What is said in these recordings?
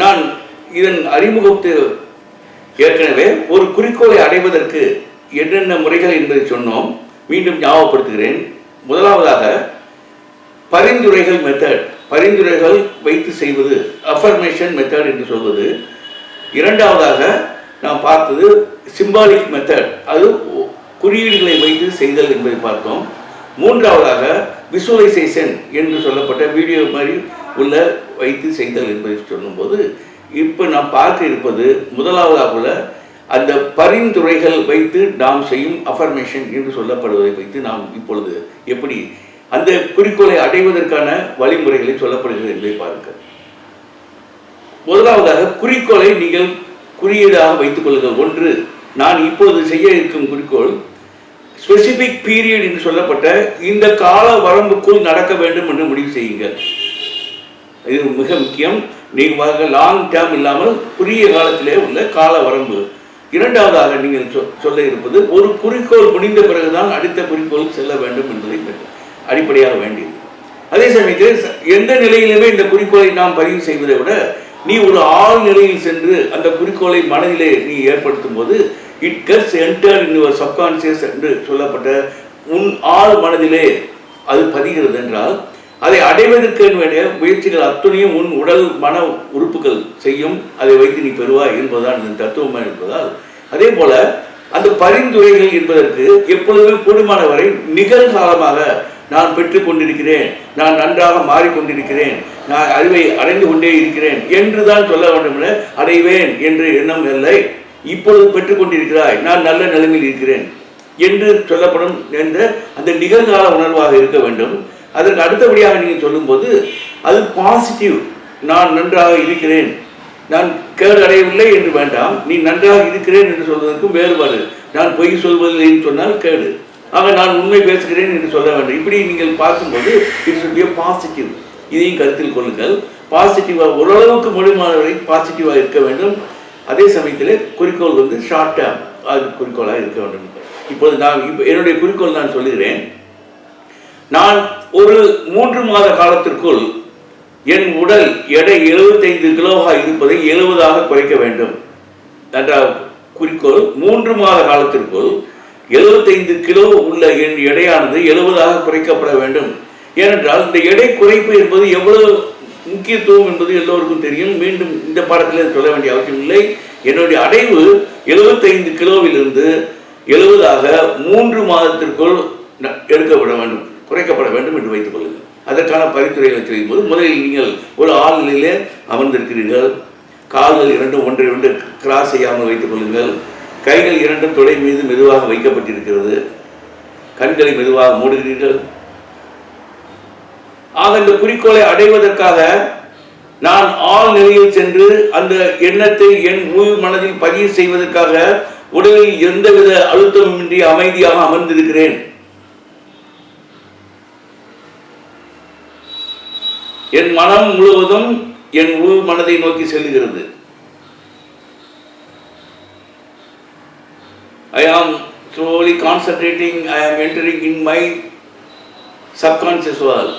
நான் இதன் அறிமுகத்து ஏற்கனவே ஒரு குறிக்கோளை அடைவதற்கு என்னென்ன முறைகள் என்பதை சொன்னோம். மீண்டும் ஞாபகப்படுத்துகிறேன். முதலாவதாக பரிந்துரைகள் மெத்தட் பரிந்துரைகள் வைத்து செய்வது அஃபர்மேஷன் மெத்தட் என்று சொல்வது. இரண்டாவதாக நாம் பார்த்தது சிம்பாலிக் மெத்தட் அது குறியீடுகளை வைத்து செய்தல் என்பதை பார்த்தோம். மூன்றாவதாக விசுவலைசேஷன் என்று சொல்லப்பட்ட வீடியோ மாதிரி உள்ள வைத்து செய்தல் என்பதை சொல்லும்போது இப்போ நாம் பார்க்க இருப்பது முதலாவதாக உள்ள அந்த பரிந்துரைகள் வைத்து நாம் செய்யும் அஃபர்மேஷன் என்று சொல்லப்படுவதை வைத்து நாம் இப்பொழுது எப்படி அந்த குறிக்கோளை அடைவதற்கான வழிமுறைகளை சொல்லப்படுகிறது என்பதை பாருங்கள் முதலாவதாக குறிக்கோளை நீங்கள் குறியீடாக வைத்துக் கொள்ளுங்கள். ஒன்று நான் இப்போது செய்ய இருக்கும் குறிக்கோள் ஸ்பெசிபிக் பீரியட் என்று சொல்லப்பட்ட இந்த கால வரம்புக்குள் நடக்க வேண்டும் என்று முடிவு செய்யுங்கள். இது மிக முக்கியம். நீங்கள் லாங் டேர்ம் இல்லாமல் குறுகிய காலத்திலே உள்ள கால வரம்பு. இரண்டாவதாக நீங்கள் சொ- சொல்ல இருப்பது ஒரு குறிக்கோள் முடிந்த பிறகுதான் அடுத்த குறிக்கோள் செல்ல வேண்டும் என்பதை அடிப்படையாக வேண்டியது. அதே சமயத்தில் எந்த நிலையிலுமே இந்த குறிக்கோளை நாம் பதிவு செய்வதை விட நீ ஒரு ஆள் நிலையில் சென்று அந்த குறிக்கோளை மனதிலே நீ ஏற்படுத்தும் போது it gets enter in your subconscious என்று சொல்லப்பட்ட உன் ஆள் மனதிலே அது பதிகிறது என்றால் அதை அடைவதற்கு வேண்டிய முயற்சிகள் அத்துணையும் உன் உடல் மன உறுப்புகள் செய்யும். அதை வைத்து நீ பெறுவாய் என்பதுதான் இந்த தத்துவமாக இருப்பதால் அதே போல அந்த பரிந்துரைகள் என்பதற்கு எப்பொழுதுமே கூடுமான வரை நிகழ்காலமாக நான் பெற்று கொண்டிருக்கிறேன். நான் நன்றாக மாறிக்கொண்டிருக்கிறேன். நான் அறிவை அடைந்து கொண்டே இருக்கிறேன் என்று தான் சொல்ல வேண்டும் என அடைவேன் என்று எண்ணம் இல்லை. இப்பொழுது பெற்றுக்கொண்டிருக்கிறாய் நான் நல்ல நிலைமையில் இருக்கிறேன் என்று சொல்லப்படும் என்ற அந்த நிகழ்கால உணர்வாக இருக்க வேண்டும். அதற்கு அடுத்தபடியாக நீங்கள் சொல்லும்போது அது பாசிட்டிவ் நான் நன்றாக இருக்கிறேன். நான் கேடு அடையவில்லை என்று வேண்டாம். நீ நன்றாக இருக்கிறேன் என்று சொல்வதற்கும் வேறுபாடு. நான் பொய் சொல்வதில்லை என்று சொன்னால் கேடு. ஆக நான் உண்மை பேசுகிறேன் என்று சொல்ல வேண்டும். இப்படி நீங்கள் பார்க்கும்போது இட்ஸ் பி பாசிட்டிவ் இதையும் கருத்தில் கொள்ளுங்கள். பாசிட்டிவாக ஓரளவுக்கு முடிமானவரை பாசிட்டிவாக இருக்க வேண்டும். அதே சமயத்தில் குறிக்கோள் வந்து ஷார்ட் டேர்ம் அது குறிக்கோளாக இருக்க வேண்டும். இப்போது நான் இப்போ என்னுடைய குறிக்கோள் நான் சொல்லுகிறேன். நான் ஒரு மூன்று மாத காலத்திற்குள் என் உடல் எடை 75 கிலோவாக இருப்பதை எழுபதாக குறைக்க வேண்டும். என்ற குறிக்கோள் மூன்று மாத காலத்திற்குள் 75 கிலோ உள்ள என் எடையானது எழுபதாக குறைக்கப்பட வேண்டும். ஏனென்றால் இந்த எடை குறைப்பு என்பது எவ்வளவு முக்கியத்துவம் என்பது எல்லோருக்கும் தெரியும். மீண்டும் இந்த பாடத்தில் சொல்ல வேண்டிய அவசியம் இல்லை. என்னுடைய அடைவு 75 கிலோவிலிருந்து எழுபதாக மூன்று மாதத்திற்குள் ந- எடுக்கப்பட வேண்டும். குறைக்கப்பட வேண்டும் என்று வைத்துக் கொள்ளுங்கள். அதற்கான பரிந்துரைகளை செய்யும் போது முதலில் நீங்கள் ஒரு ஆழ்நிலையிலே அமர்ந்திருக்கிறீர்கள். கால்கள் இரண்டும் ஒன்றை ஒன்று கிராஸ் செய்யாமல் வைத்துக் கொள்ளுங்கள். கைகள் இரண்டும் தொடை மீது மெதுவாக வைக்கப்பட்டிருக்கிறது. கண்களை மெதுவாக மூடுகிறீர்கள். ஆக இந்த குறிக்கோளை அடைவதற்காக நான் ஆள் நிலையில் சென்று அந்த எண்ணத்தை என் உள் மனதில் பதிவு செய்வதற்காக உடலில் எந்தவித அழுத்தமின்றி அமைதியாக அமர்ந்திருக்கிறேன். என் மனம் முழுவதும் என் உள் மனதை நோக்கி செல்கிறது. ஐ ஆம் slowly concentrating I am entering in my subconscious world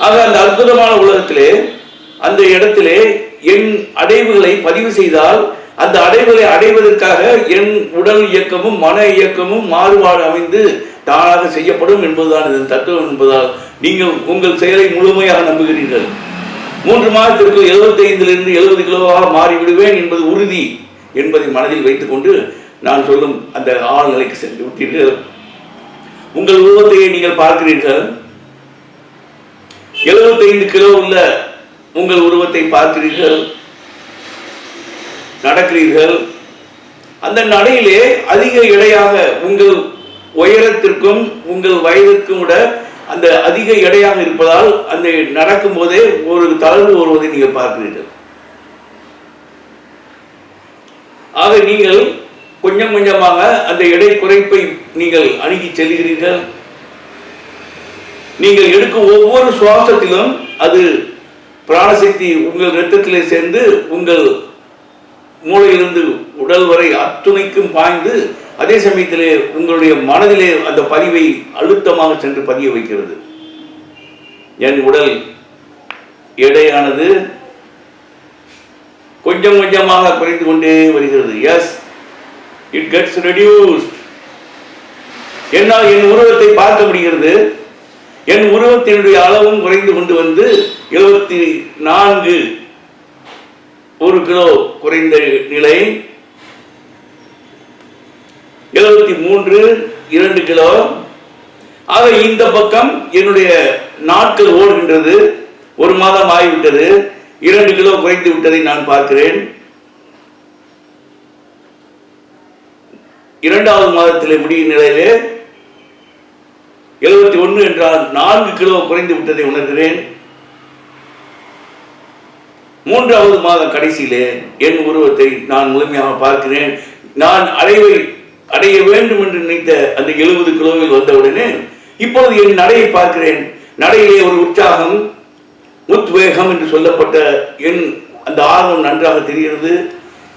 ஆக அந்த அற்புதமான உலகத்திலே அந்த இடத்திலே என் அடைவுகளை பதிவு செய்தால் அந்த அடைவுகளை அடைவதற்காக என் உடல் இயக்கமும் மன இயக்கமும் மாறுபாடு அமைந்து தானாக செய்யப்படும் என்பதுதான் இதன் தத்துவம் என்பதால் நீங்கள் உங்கள் செயலை முழுமையாக நம்புகிறீர்கள். மூன்று மாதத்திற்கு எழுபத்தைந்திலிருந்து எழுபது கிலோவாக மாறிவிடுவேன் என்பது உறுதி என்பதை மனதில் வைத்துக்கொண்டு நான் சொல்லும் அந்த ஆழ்நிலைக்கு சென்று விட்டீர்கள். உங்கள் உருவத்தையே நீங்கள் பார்க்கிறீர்கள். 75 கிலோ உள்ள உங்கள் உருவத்தை பார்க்கிறீர்கள். நடக்கிறீர்கள். அந்த நடையிலே அதிக எடையாக உங்கள் உயரத்திற்கும் உங்கள் வயதிற்கும் விட அந்த அதிக எடையாக இருப்பதால் அந்த நடக்கும் போதே ஒரு தளர்வு வருவதை நீங்கள் பார்க்கிறீர்கள். ஆக நீங்கள் கொஞ்சம் கொஞ்சமாக அந்த எடை குறைப்பை நீங்கள் அணுகி செல்கிறீர்கள். நீங்கள் எடுக்கும் ஒவ்வொரு சுவாசத்திலும் அது பிராணசக்தி உங்கள் இரத்தத்திலே சேர்ந்து உங்கள் மூளையிலிருந்து உடல் வரை அத்துணைக்கும் பாய்ந்து அதே சமயத்திலே உங்களுடைய மனதிலே அந்த பதிவை அழுத்தமாக சென்று பதிய வைக்கிறது. என் உடல் எடையானது கொஞ்சம் கொஞ்சமாக குறைந்து கொண்டே வருகிறது. எஸ் இட் கெட்ஸ் ரெடியூஸ்ட் என்னால் என் உருவத்தை பார்க்க முடிகிறது. என் உருவத்தினுடைய அளவும் குறைந்து கொண்டு வந்து எழுபத்தி நான்கு ஒரு கிலோ குறைந்த நிலை. எழுபத்தி மூன்று இரண்டு கிலோ. ஆக இந்த பக்கம் என்னுடைய நாட்கள் ஓடுகின்றது. ஒரு மாதம் ஆகிவிட்டது. இரண்டு கிலோ குறைந்து விட்டதை நான் பார்க்கிறேன். இரண்டாவது மாதத்திலே முடியும் நிலையிலே எழுபத்தி ஒன்று என்றால் நான்கு கிலோ குறைந்து விட்டதை உணர்கிறேன். மூன்றாவது மாதம் கடைசியிலே என் உருவத்தை நான் முழுமையாக பார்க்கிறேன். நான் அடைவை அடைய வேண்டும் என்று நினைத்த அந்த எழுபது கிலோவில் வந்தவுடனே இப்பொழுது என் நடையை பார்க்கிறேன். நடையிலே ஒரு உற்சாகம் உத்வேகம் என்று சொல்லப்பட்ட என் அந்த ஆர்வம் நன்றாக தெரிகிறது.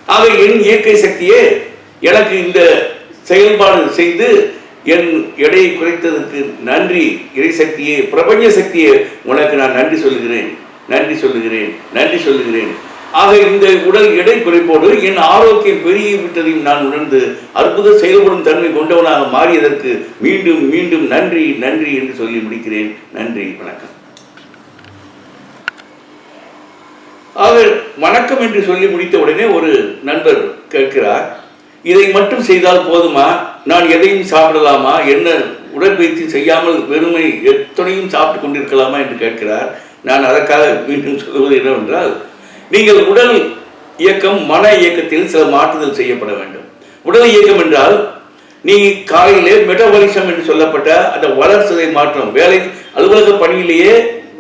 ஆக என் இயற்கை சக்தியே எனக்கு இந்த செயல்பாடு செய்து என் எடையை குறைத்ததற்கு நன்றி. இறை சக்தியே பிரபஞ்ச சக்தியே உனக்கு நான் நன்றி சொல்லுகிறேன். நன்றி சொல்லுகிறேன். நன்றி சொல்லுகிறேன். ஆக இந்த உடல் எடை குறைப்போடு என் ஆரோக்கியம் பெருகி விட்டதையும் நான் உணர்ந்து அற்புத செயல்படும் தன்மை கொண்டவனாக மாறியதற்கு மீண்டும் மீண்டும் நன்றி நன்றி என்று சொல்லி முடிக்கிறேன். நன்றி வணக்கம். ஆக வணக்கம் என்று சொல்லி முடித்த உடனே ஒரு நண்பர் கேட்கிறார் இதை மட்டும் செய்தால் போதுமா? நான் எதையும் சாப்பிடலாமா? என்ன உடற்பயிற்சி செய்யாமல் வெறுமை எத்தனையும் சாப்பிட்டு கொண்டிருக்கலாமா? என்று கேட்கிறார். நான் அதற்காக மீண்டும் சொல்வது என்னவென்றால் நீங்கள் உடல் இயக்கம் மன இயக்கத்தில் சில மாற்றுதல் செய்யப்பட வேண்டும். உடல் இயக்கம் என்றால் நீ காலையிலே மெட்டபாலிசம் என்று சொல்லப்பட்ட அந்த வளர்ச்சிதை மாற்றம். வேலை அலுவலக பணியிலேயே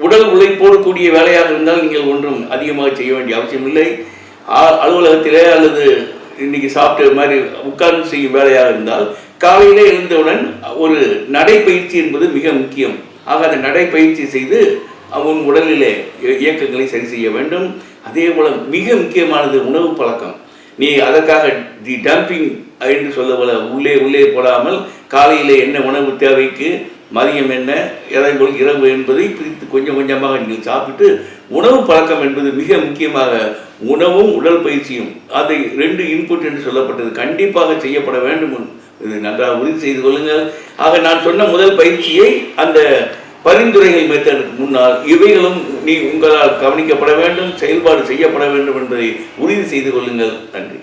உடல் உழைப்போடு கூடிய வேலையாக இருந்தால் நீங்கள் ஒன்றும் அதிகமாக செய்ய வேண்டிய அவசியம் இல்லை. அலுவலகத்திலே அல்லது இன்னைக்கு சாப்பிட்ட மாதிரி உட்கார்ந்து செய்யும் வேலையாக இருந்தால் காலையிலே எழுந்தவுடன் ஒரு நடைப்பயிற்சி என்பது மிக முக்கியம். ஆக அந்த நடைப்பயிற்சி செய்து அவன் உடலிலே இயக்கங்களை சரி செய்ய வேண்டும். அதே போல் மிக முக்கியமானது உணவு பழக்கம். நீ அதற்காக தி டம்பிங் என்று சொல்ல போல உள்ளே உள்ளே போடாமல் காலையில் என்ன உணவு தேவைக்கு மதியம் என்ன எதை போல் இரவு என்பதை பிரித்து கொஞ்சம் கொஞ்சமாக நீங்கள் சாப்பிட்டு உணவு பழக்கம் என்பது மிக முக்கியமாக உணவும் உடல் பயிற்சியும் அதை ரெண்டு இன்புட் என்று சொல்லப்பட்டது. கண்டிப்பாக செய்யப்பட வேண்டும். இது நன்றாக உறுதி செய்து கொள்ளுங்கள். ஆக நான் சொன்ன முதல் பயிற்சியை அந்த பரிந்துரைகள் மெத்தடுக்கு முன்னால் இவைகளும் நீ உங்களால் கவனிக்கப்பட வேண்டும் செயல்பாடு செய்யப்பட வேண்டும் என்பதை உறுதி செய்து கொள்ளுங்கள். நன்றி.